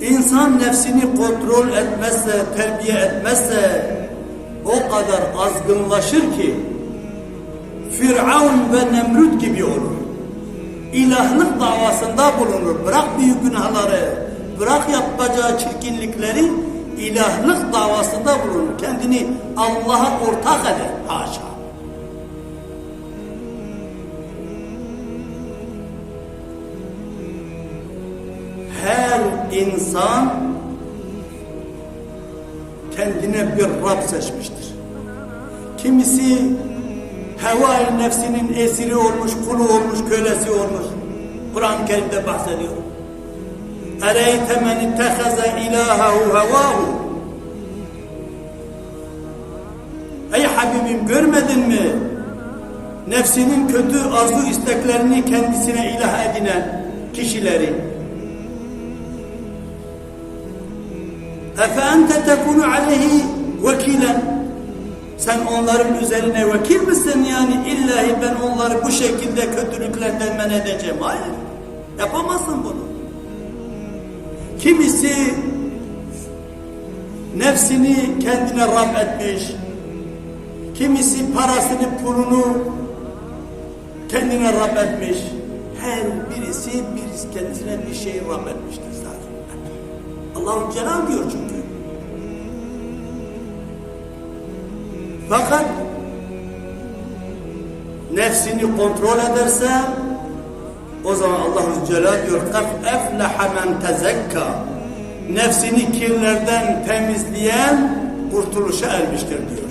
İnsan nefsini kontrol etmezse, terbiye etmezse o kadar azgınlaşır ki Firavun ve Nemrut gibi olur. İlahlık davasında bulunur. Bırak büyük günahları, bırak yapacağı çirkinlikleri ilahlık davasında bulunur. Kendini Allah'a ortak eder. Haşa. İnsan kendine bir Rab seçmiştir. Kimisi heva nefsinin esiri olmuş, kulu olmuş, kölesi olmuş. Kur'an-ı Kerim'de bahsediyor. Ereyte men ittehaze ilahehu hevahu. Ey Habibim görmedin mi? Nefsinin kötü arzu isteklerini kendisine ilah edinen kişileri. Ente tekunu aleyhi vekilen. Sen onların üzerine vekil misin yani illahi ben onları bu şekilde kötülüklerden men edeceğim. Hayır. Yapamazsın bunu. Kimisi nefsini kendine Rab etmiş. Kimisi parasını, pulunu kendine Rab etmiş. Her birisi birisi kendisine bir şey Rab etmiştir zaten. Allahu Celal diyor çünkü. Fakat nefsini kontrol ederse o zaman Allahu Celal diyor kaf efleha men tezekka nefsini kirlerden temizleyen kurtuluşa ermiştir diyor.